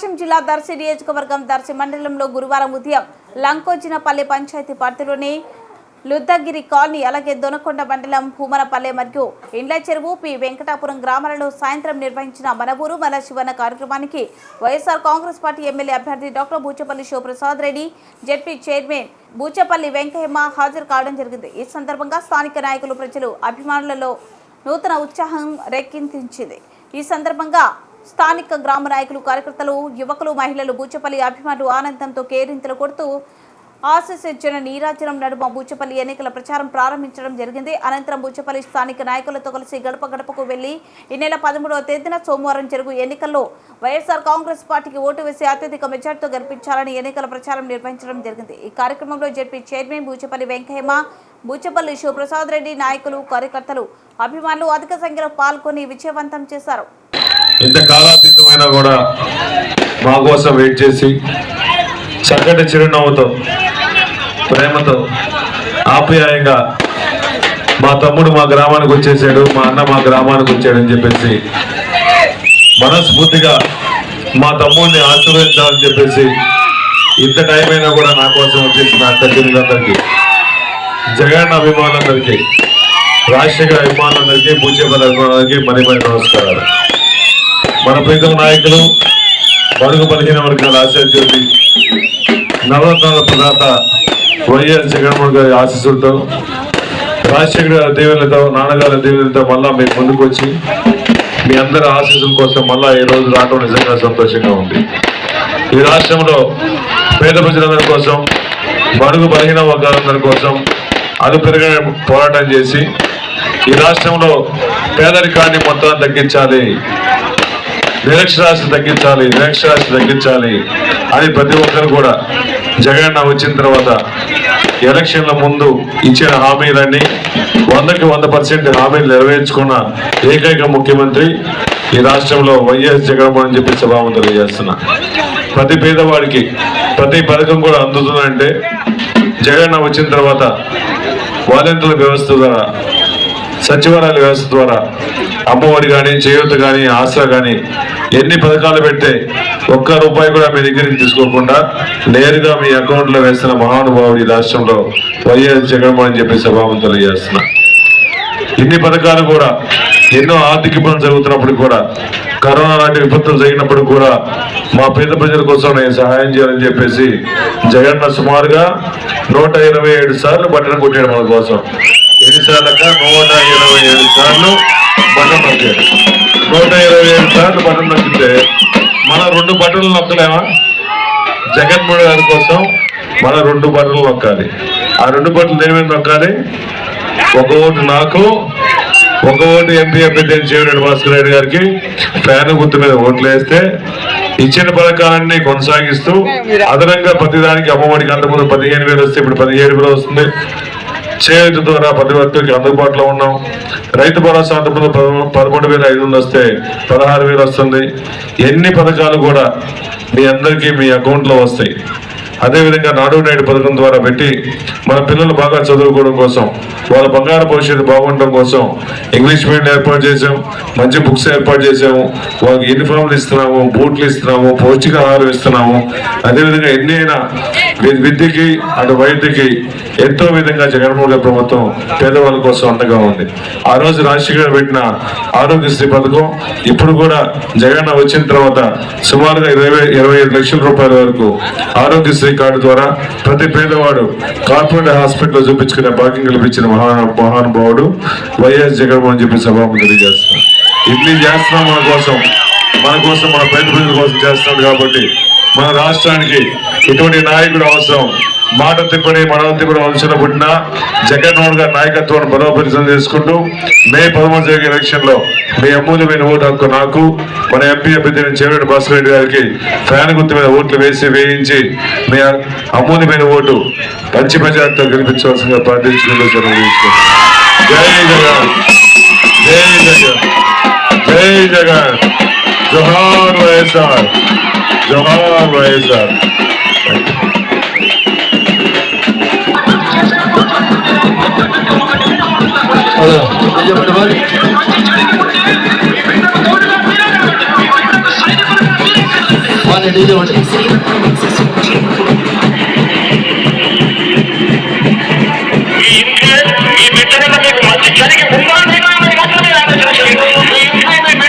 ప్రకాశం జిల్లా దర్శి నియోజకవర్గం దర్శి మండలంలో గురువారం ఉదయం లంకోజినపల్లి పంచాయతీ పరిధిలోని లుద్దగిరి కాలనీ అలాగే దొనకొండ మండలం భూమనపల్లె మరియు ఇండ్ల చెరువు పి. వెంకటాపురం గ్రామాలలో సాయంత్రం నిర్వహించిన మనబూరు మన శివన కార్యక్రమానికి వైఎస్ఆర్ కాంగ్రెస్ పార్టీ ఎమ్మెల్యే అభ్యర్థి doctor Buchepalli Sivaprasad Reddy ZP chairman Buchepalli Venkayamma హాజరు కావడం జరిగింది. ఈ సందర్భంగా స్థానిక నాయకులు ప్రజలు అభిమానులలో నూతన ఉత్సాహం రేకెత్తించింది ఈ సందర్భంగా స్థానిక గ్రామ నాయకులు కార్యకర్తలు యువకులు మహిళలు బూచపల్లి అభిమానులు ఆనందంతో కేరింతలు కొడుతూ ఆశీస్సిచ్చిన నీరాజనం నడుమ బూచపల్లి ఎన్నికల ప్రచారం ప్రారంభించడం జరిగింది. అనంతరం బూచపల్లి స్థానిక నాయకులతో కలిసి గడప గడపకు వెళ్ళి ఈ నెల పదమూడవ తేదీన సోమవారం జరుగు ఎన్నికల్లో వైఎస్ఆర్ కాంగ్రెస్ పార్టీకి ఓటు వేసి అత్యధిక మెజార్టీతో గెలిపించాలని ఎన్నికల ప్రచారం నిర్వహించడం జరిగింది. ఈ కార్యక్రమంలో జడ్పీ చైర్మన్ బూచపల్లి వెంకయ్యమ్మ బూచపల్లి శివప్రసాద్ రెడ్డి నాయకులు కార్యకర్తలు అభిమానులు అధిక సంఖ్యలో పాల్గొని విజయవంతం చేశారు. ఇంత కాలాతీతమైనా కూడా మా కోసం వెయిట్ చేసి చక్కటి చిరునవ్వుతో ప్రేమతో ఆప్యాయంగా మా తమ్ముడు మా గ్రామానికి వచ్చేసాడు మా అన్న మా గ్రామానికి వచ్చాడని చెప్పేసి మనస్ఫూర్తిగా మా తమ్ముడిని ఆశీర్వదించాలని చెప్పేసి ఇంత టైం అయినా కూడా నా కోసం వచ్చేసిన అక్క జగన్ అభిమానులందరికీ రాజశేఖర అభిమానులందరికీ పూజపల్లి అభిమానులకి మరి మరి నమస్కారాలు. మన ప్రీతం నాయకులు బడుగు బలహీన వర్గాల ఆశాజ్యోతి నవరత్నాల ప్రదాత వైఎస్ జగన్మోహన్ గారి ఆశీస్సులతో రాజశేఖర గారి దీవెనలతో నాన్నగారి దీవెనలతో మళ్ళా మీకు ముందుకు వచ్చి మీ అందరి ఆశీస్సుల కోసం మళ్ళా ఈ రోజు రావడం నిజంగా సంతోషంగా ఉంది. ఈ రాష్ట్రంలో పేద ప్రజలందరి కోసం బడుగు బలహీన వర్గాలందరి కోసం అదు పెరగని పోరాటం చేసి ఈ రాష్ట్రంలో పేదరికాన్ని మొత్తం తగ్గించాలి. నిరక్షరాస్యత తగ్గించాలి నిరక్షరాస్యత తగ్గించాలి అని ప్రతి ఒక్కరు కూడా జగన్ వచ్చిన తర్వాత ఎలక్షన్ల ముందు ఇచ్చిన హామీలన్నీ వందకి వంద పర్సెంట్ హామీలు నెరవేర్చుకున్న ఏకైక ముఖ్యమంత్రి ఈ రాష్ట్రంలో వైఎస్ జగన్మోహన్ చెప్పి సభావం తెలియజేస్తున్నా. ప్రతి పేదవాడికి ప్రతి పథకం కూడా అందుతుందంటే జగన్ వచ్చిన తర్వాత వాలంటీర్ల వ్యవస్థ ద్వారా సచివాలయాల వ్యవస్థ ద్వారా అమ్మఒడి కానీ చేయూత కానీ ఆసరా కానీ ఎన్ని పథకాలు పెడితే ఒక్క రూపాయి కూడా మీ దగ్గరికి తీసుకోకుండా నేరుగా మీ అకౌంట్లో వేస్తున్న మహానుభావుడు ఈ రాష్ట్రంలో వైఎస్ జగన్మోహన్ చెప్పి సభావం తెలియజేస్తున్నా. ఇన్ని పథకాలు కూడా ఎన్నో ఆర్థిక ఇబ్బందులు జరుగుతున్నప్పుడు కూడా కరోనా లాంటి విపత్తులు జరిగినప్పుడు కూడా మా పేద ప్రజల కోసం నేను సహాయం చేయాలని చెప్పేసి జగన్న సుమారుగా నూట ఇరవై ఏడు సార్లు బట్టలు కొట్టాడు మన కోసం. ఎన్నిసార్లు నూట ఇరవై ఏడు సార్లు బటన్ నొక్కాడు నూట ఇరవై ఏడు సార్లు బటన్ నొక్కితే మన రెండు బట్టలు నొక్కలేమా? జగన్మోహన్ గారి కోసం మన రెండు బట్టలు నొక్కాలి. ఆ రెండు బట్టలు ఏమేమి నొక్కాలి? ఒక ఓటు నాకు ఒక ఓటు ఎంపీ అభ్యర్థి చేయడం భాస్కర్ రెడ్డి గారికి ఫ్యాన్ గుర్తు మీద ఓట్లు వేస్తే ఇచ్చిన పథకాలన్నీ కొనసాగిస్తూ అదనంగా ప్రతిదానికి అమ్మఒడికి అంతకుముందు పదిహేను వేలు వస్తే ఇప్పుడు పదిహేడు వేలు వస్తుంది. చేతి ద్వారా ప్రతి ఒక్కరికి అందుబాటులో ఉన్నాం. రైతు భరోసా అంతకుముందు పదకొండు పదమూడు వేల ఐదు వందలు వస్తే పదహారు వేలు వస్తుంది. ఎన్ని పథకాలు కూడా మీ అందరికీ మీ అకౌంట్లో వస్తాయి. అదేవిధంగా నాడు నేడు పథకం ద్వారా పెట్టి మన పిల్లలు బాగా చదువుకోవడం కోసం వాళ్ళ బంగారు భవిష్యత్తు బాగుండడం కోసం ఇంగ్లీష్ మీడియం ఏర్పాటు చేసాం మంచి బుక్స్ ఏర్పాటు చేసాము వాళ్ళకి యూనిఫామ్లు ఇస్తున్నాము బూట్లు ఇస్తున్నాము పౌష్టికాహారం ఇస్తున్నాము. అదేవిధంగా ఎన్ని అయినా విద్యకి అటు వైద్యకి ఎంతో విధంగా జగన్మోహన్ గారి ప్రభుత్వం పేదవాళ్ళ కోసం అండగా ఉంది. ఆ రోజు రాజశేఖర్ పెట్టిన ఆరోగ్యశ్రీ పథకం ఇప్పుడు కూడా జగన్ వచ్చిన తర్వాత సుమారుగా ఇరవై ఇరవై ఐదు లక్షల రూపాయల వరకు ఆరోగ్యశ్రీ కార్డు ద్వారా ప్రతి పేదవాడు కార్పొరేట్ హాస్పిటల్లో చూపించుకునే భాగ్యం కల్పించిన మహా మహానుభావుడు వైఎస్ జగన్మోహన్ చెప్పి సభాము తెలియజేస్తున్నాం ఇడ్లీ చేస్తున్నాం మన కోసం మన కోసం మన పేద ప్రజల కోసం చేస్తున్నాడు కాబట్టి మన రాష్ట్రానికి ఇటువంటి నాయకుడు అవసరం. మాట తిప్పని మన తిప్పని వంశంలో పుట్టిన జగన్మోహన్ గారి నాయకత్వాన్ని బలోపరితం చేసుకుంటూ మే పదమూడు జరిగే ఎలక్షన్లో మీ అమూల్యమైన ఓటు హక్కు నాకు మన ఎంపీ అభ్యర్థి చెవిరెడ్డి భాస్కర్ రెడ్డి గారికి ఫ్యాన్ గుర్తు మీద ఓట్లు వేసి వేయించి మీ అమూల్యమైన ఓటు మంచి ప్రజలతో గెలిపించవలసిందిగా ప్రార్థించుకుంటూ జై జగన్! జై జగన్! జై జగన్! జోహార్ వైఎస్ఆర్! జోహార్ వైఎస్ఆర్! do the